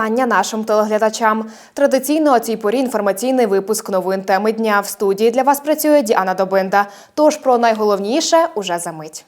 Вітання нашим телеглядачам. Традиційно о цій порі інформаційний випуск новин теми дня в студії для вас працює Діана Добинда. Тож про найголовніше уже за мить.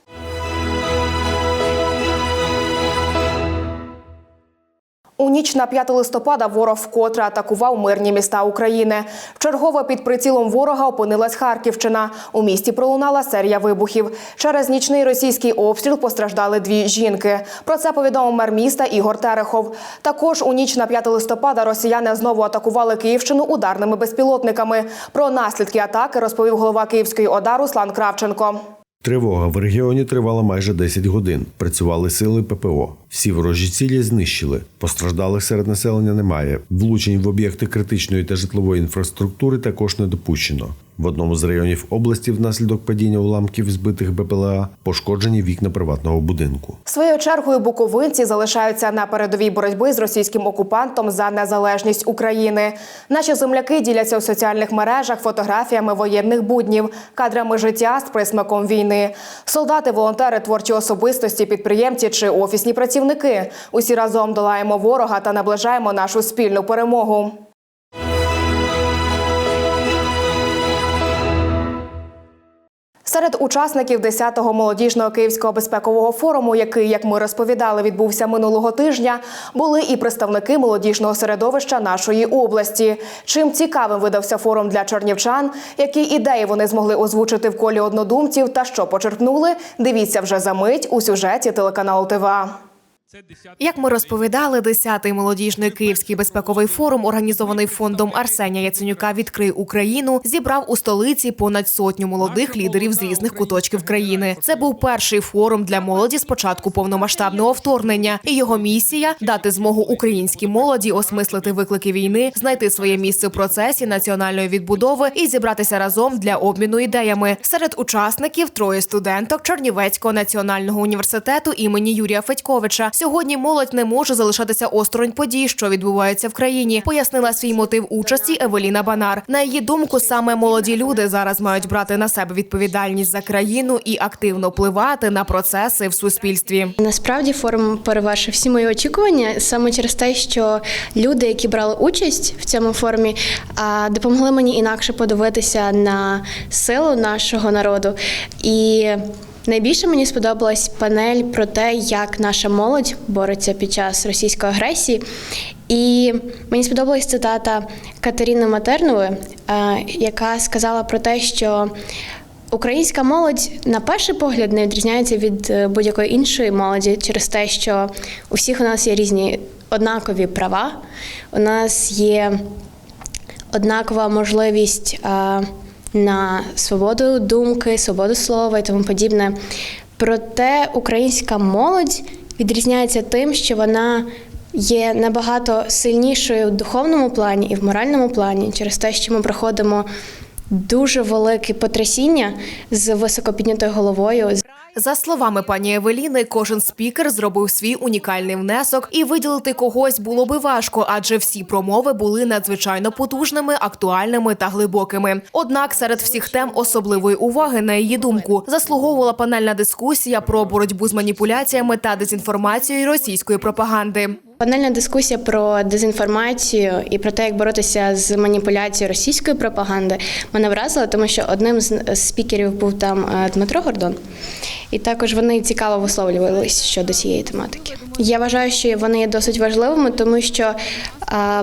У ніч на 5 листопада ворог вкотре атакував мирні міста України. Вчергово під прицілом ворога опинилась Харківщина. У місті пролунала серія вибухів. Через нічний російський обстріл постраждали дві жінки. Про це повідомив мер міста Ігор Терехов. Також у ніч на 5 листопада росіяни знову атакували Київщину ударними безпілотниками. Про наслідки атаки розповів голова Київської ОДА Руслан Кравченко. Тривога в регіоні тривала майже 10 годин. Працювали сили ППО. Всі ворожі цілі знищили. Постраждалих серед населення немає. Влучень в об'єкти критичної та житлової інфраструктури також не допущено. В одному з районів області внаслідок падіння уламків збитих БПЛА пошкоджені вікна приватного будинку. Своєю чергою буковинці залишаються на передовій боротьби з російським окупантом за незалежність України. Наші земляки діляться у соціальних мережах фотографіями воєнних буднів, кадрами життя з присмаком війни. Солдати, волонтери, творчі особистості, підприємці чи офісні працівники. Усі разом долаємо ворога та наближаємо нашу спільну перемогу. Серед учасників 10-го молодіжного київського безпекового форуму, який, як ми розповідали, відбувся минулого тижня, були і представники молодіжного середовища нашої області. Чим цікавим видався форум для чернівчан, які ідеї вони змогли озвучити в колі однодумців та що почерпнули, дивіться вже за мить у сюжеті телеканалу ТВА. Як ми розповідали, 10-й молодіжний київський безпековий форум, організований фондом Арсенія Яценюка Відкрий Україну, зібрав у столиці понад сотню молодих лідерів з різних куточків країни. Це був перший форум для молоді з початку повномасштабного вторгнення. І його місія дати змогу українській молоді осмислити виклики війни, знайти своє місце в процесі національної відбудови і зібратися разом для обміну ідеями. Серед учасників троє студенток Чернівецького національного університету імені Юрія Федьковича. Сьогодні молодь не може залишатися осторонь подій, що відбуваються в країні. Пояснила свій мотив участі Евеліна Банар. На її думку, саме молоді люди зараз мають брати на себе відповідальність за країну і активно впливати на процеси в суспільстві. Насправді форум перевершив всі мої очікування саме через те, що люди, які брали участь в цьому форумі, допомогли мені інакше подивитися на силу нашого народу. І найбільше мені сподобалась панель про те, як наша молодь бореться під час російської агресії. І мені сподобалась цитата Катерини Матернової, е, яка сказала про те, що Українська молодь на перший погляд не відрізняється від е, будь-якої іншої молоді через те, що у всіх у нас є різні однакові права, у нас є однакова можливість а, на свободу думки, свободу слова і тому подібне. Проте українська молодь відрізняється тим, що вона є набагато сильнішою в духовному плані і в моральному плані через те, що ми проходимо дуже велике потрясіння з високопіднятою головою. За словами пані Евеліни, кожен спікер зробив свій унікальний внесок, і виділити когось було би важко, адже всі промови були надзвичайно потужними, актуальними та глибокими. Однак серед всіх тем особливої уваги, на її думку, заслуговувала панельна дискусія про боротьбу з маніпуляціями та дезінформацією російської пропаганди. Панельна дискусія про дезінформацію і про те, як боротися з маніпуляцією російської пропаганди, мене вразила, тому що одним з спікерів був там е, Дмитро Гордон, і також вони цікаво висловлювалися щодо цієї тематики. Я вважаю, що вони є досить важливими, тому що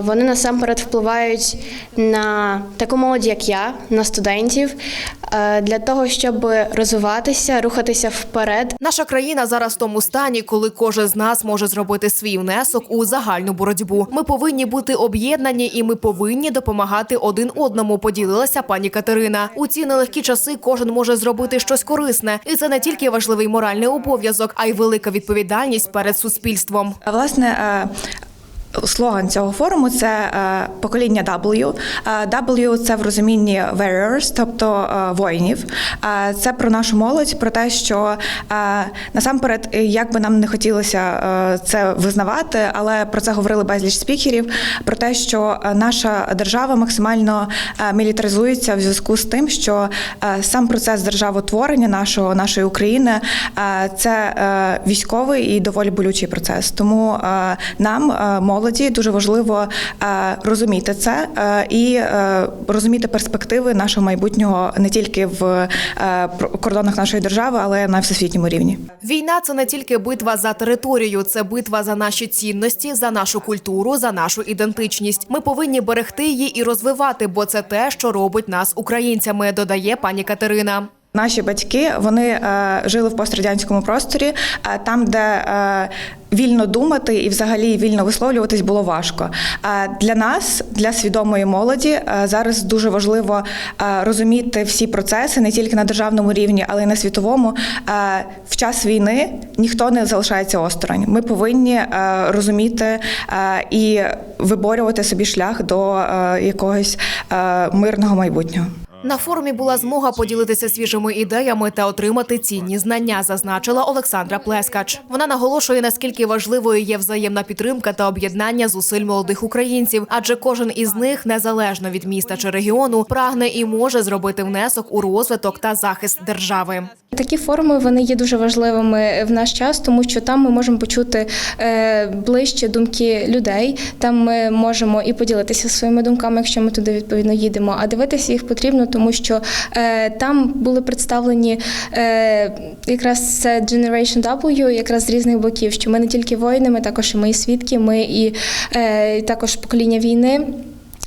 вони насамперед впливають на таку молодь, як я, на студентів, для того, щоб розвиватися, рухатися вперед. Наша країна зараз в тому стані, коли кожен з нас може зробити свій внесок у загальну боротьбу. Ми повинні бути об'єднані, і ми повинні допомагати один одному. Поділилася пані Катерина. У ці нелегкі часи кожен може зробити щось корисне, і це не тільки важливий моральний обов'язок, а й велика відповідальність перед суспільством. Власне, е, Слоган цього форуму це е, покоління W. Е, W – це в розумінні warriors, тобто е, воїнів. Це про нашу молодь, про те, що насамперед, як би нам не хотілося це визнавати, але про це говорили безліч спікерів. Про те, що наша держава максимально мілітаризується в зв'язку з тим, що сам процес державотворення нашого нашої України це військовий і доволі болючий процес. Тому нам, е, молоді, дуже важливо е, розуміти це е, і е, розуміти перспективи нашого майбутнього не тільки в кордонах нашої держави, але на всесвітньому рівні. Війна це не тільки битва за територію, це битва за наші цінності, за нашу культуру, за нашу ідентичність. Ми повинні берегти її і розвивати, бо це те, що робить нас українцями, додає пані Катерина. Наші батьки вони е, жили в пострадянському просторі, е, там, де е, вільно думати і взагалі вільно висловлюватись було важко. Е, для нас, для свідомої молоді, е, зараз дуже важливо е, розуміти всі процеси не тільки на державному рівні, але й на світовому. Е, в час війни ніхто не залишається осторонь. Ми повинні е, розуміти е, і виборювати собі шлях до е, якогось е, мирного майбутнього. На форумі була змога поділитися свіжими ідеями та отримати цінні знання, зазначила Олександра Плескач. Вона наголошує, наскільки важливою є взаємна підтримка та об'єднання зусиль молодих українців, адже кожен із них, незалежно від міста чи регіону, прагне і може зробити внесок у розвиток та захист держави. Такі форуми вони є дуже важливими в наш час, тому що там ми можемо почути е, ближче думки людей. Там ми можемо і поділитися своїми думками, якщо ми туди відповідно їдемо. А дивитися їх потрібно, тому що е, там були представлені е, якраз це Generation W, якраз з різних боків. Що ми не тільки воїни, ми також і ми і свідки, ми і е, також покоління війни.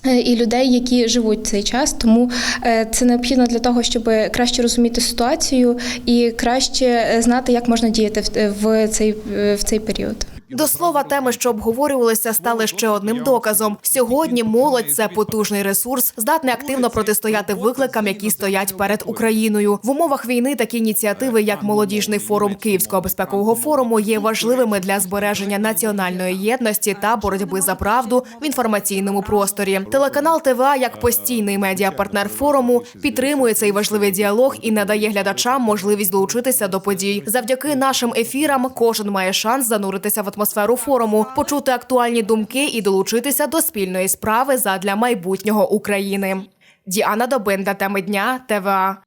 Е, І людей, які живуть цей час, тому е, це необхідно для того, щоб краще розуміти ситуацію і краще е, знати, як можна діяти в- цей в цей період. До слова, теми, що обговорювалися, стали ще одним доказом. Сьогодні молодь це потужний ресурс, здатний активно протистояти викликам, які стоять перед Україною. В умовах війни такі ініціативи, як молодіжний форум Київського безпекового форуму, є важливими для збереження національної єдності та боротьби за правду в інформаційному просторі. Телеканал ТВА, як постійний медіапартнер форуму, підтримує цей важливий діалог і надає глядачам можливість долучитися до подій. Завдяки нашим ефірам кожен має шанс зануритися в атмосферу форуму, почути актуальні думки і долучитися до спільної справи задля майбутнього України. Діана Добинда, теми дня, ТВА.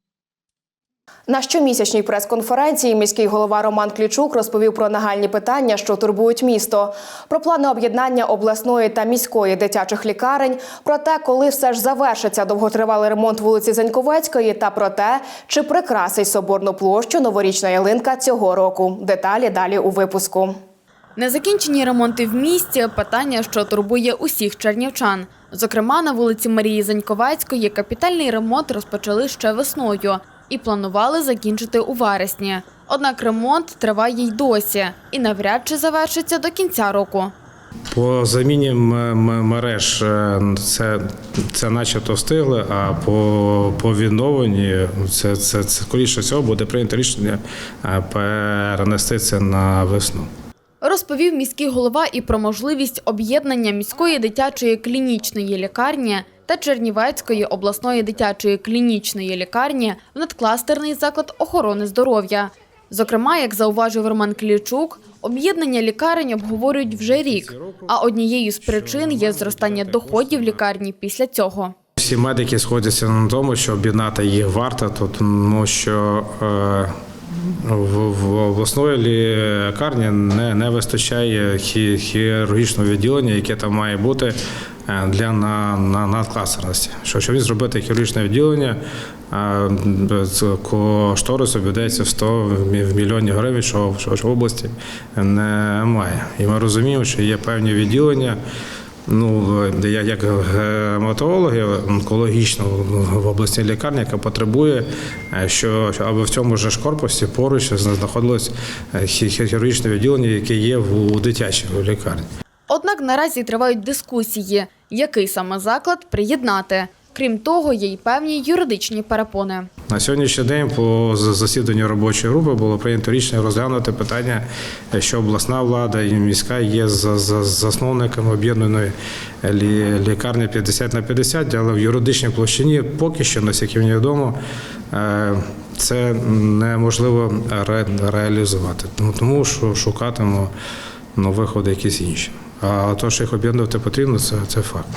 На щомісячній прес-конференції міський голова Роман Клічук розповів про нагальні питання, що турбують місто, про плани об'єднання обласної та міської дитячих лікарень, про те, коли все ж завершиться довготривалий ремонт вулиці Заньковецької, та про те, чи прикрасить соборну площу новорічна ялинка цього року. Деталі далі у випуску. Незакінчені ремонти в місті – питання, що турбує усіх чернівчан. Зокрема, на вулиці Марії Заньковецької капітальний ремонт розпочали ще весною і планували закінчити у вересні. Однак ремонт триває й досі і навряд чи завершиться до кінця року. По заміні мереж е, це, це начебто встигли, а по, по відновленні це, це, це скоріше всього буде прийнято рішення е, перенести це на весну. Розповів міський голова і про можливість об'єднання міської дитячої клінічної лікарні та Чернівецької обласної дитячої клінічної лікарні в надкластерний заклад охорони здоров'я. Зокрема, як зауважив Роман Клічук, об'єднання лікарень обговорюють вже рік, а однією з причин є зростання доходів лікарні після цього. Всі медики сходяться на тому, що об'єднати їх варто, тому що е, в, обласної лікарні не, не вистачає хі- хірургічного відділення, яке там має бути е, для на, на надкласерності. Що щоб зробити хірургічне відділення, е, кошторис обійдеться в 100 мільйонів гривень, що в області немає. І ми розуміємо, що є певні відділення. Ну, я як гематолог, онкологічно в обласній лікарні, яка потребує, е, що аби в цьому ж корпусі поруч знаходилось е, хірургічне відділення, яке є в дитячій лікарні. Однак наразі тривають дискусії, який саме заклад приєднати. Крім того, є й певні юридичні перепони. На сьогоднішній день по засіданню робочої групи було прийнято рішення розглянути питання, що обласна влада і міська є за, за засновниками об'єднаної лікарні 50 на 50, але в юридичній площині поки що, наскільки мені відомо, е, це неможливо ре- реалізувати. Тому- що шукатимемо ну, виходи якісь інші. А то, що їх об'єднувати потрібно, це, це факт.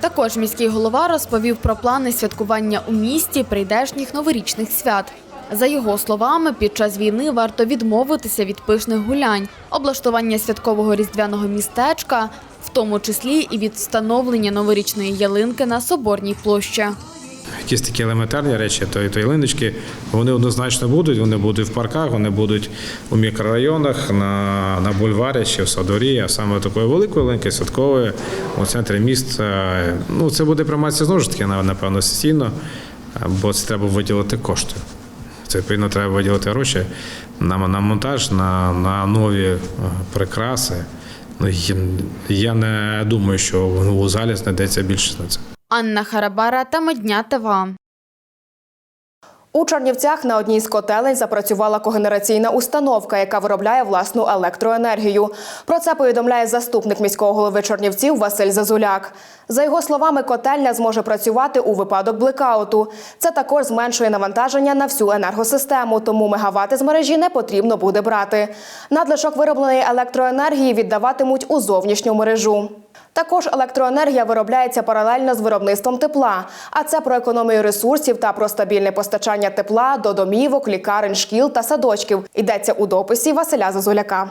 Також міський голова розповів про плани святкування у місті прийдешніх новорічних свят. За його словами, під час війни варто відмовитися від пишних гулянь, облаштування святкового різдвяного містечка, в тому числі і від встановлення новорічної ялинки на Соборній площі. Якісь такі елементарні речі, то і ялиночки, вони однозначно будуть. Вони будуть в парках, вони будуть у мікрорайонах, на, на бульварі чи в садорі, а саме такої великої ялинки, святкової у центрі міста. Ну, це буде прийматися знову ж таки, на- напевно, сесійно, бо це треба виділити кошти. Це відповідно треба виділити гроші на, на монтаж, на, на нові е, прикраси. Ну, я не думаю, що у залі знайдеться більше на це. Анна Харабара та Медня ТВА. У Чернівцях на одній з котелень запрацювала когенераційна установка, яка виробляє власну електроенергію. Про це повідомляє заступник міського голови Чернівців Василь Зазуляк. За його словами, котельня зможе працювати у випадок блекауту. Це також зменшує навантаження на всю енергосистему, тому мегавати з мережі не потрібно буде брати. Надлишок виробленої електроенергії віддаватимуть у зовнішню мережу. Також електроенергія виробляється паралельно з виробництвом тепла, а це про економію ресурсів та про стабільне постачання тепла до домівок, лікарень, шкіл та садочків. Йдеться у дописі Василя Зазуляка.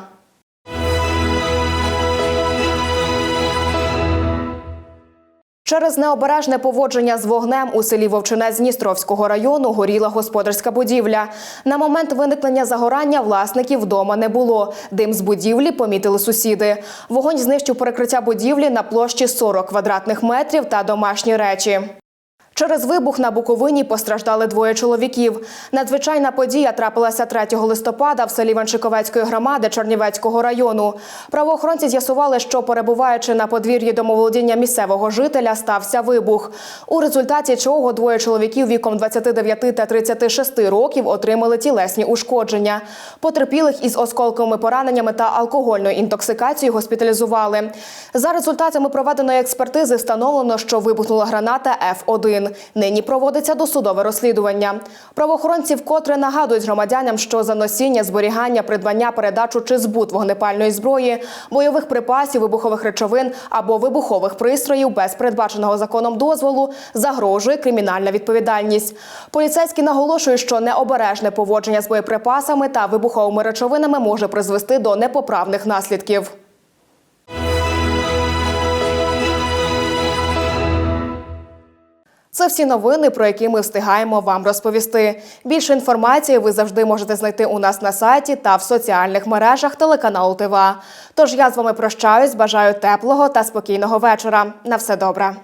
Через необережне поводження з вогнем у селі Вовчинець Дністровського району горіла господарська будівля. На момент виникнення загорання власників вдома не було. Дим з будівлі помітили сусіди. Вогонь знищив перекриття будівлі на площі 40 квадратних метрів та домашні речі. Через вибух на Буковині постраждали двоє чоловіків. Надзвичайна подія трапилася 3 листопада в селі Ваншиковецької громади Чернівецького району. Правоохоронці з'ясували, що перебуваючи на подвір'ї домоволодіння місцевого жителя, стався вибух. У результаті чого двоє чоловіків віком 29 та 36 років отримали тілесні ушкодження. Потерпілих із осколковими пораненнями та алкогольною інтоксикацією госпіталізували. За результатами проведеної експертизи встановлено, що вибухнула граната Ф1. Нині проводиться досудове розслідування. Правоохоронці вкотре нагадують громадянам, що за носіння, зберігання, придбання, передачу чи збут вогнепальної зброї, бойових припасів, вибухових речовин або вибухових пристроїв без передбаченого законом дозволу загрожує кримінальна відповідальність. Поліцейські наголошують, що необережне поводження з боєприпасами та вибуховими речовинами може призвести до непоправних наслідків. Це всі новини, про які ми встигаємо вам розповісти. Більше інформації ви завжди можете знайти у нас на сайті та в соціальних мережах телеканалу ТВА. Тож я з вами прощаюсь, бажаю теплого та спокійного вечора. На все добре.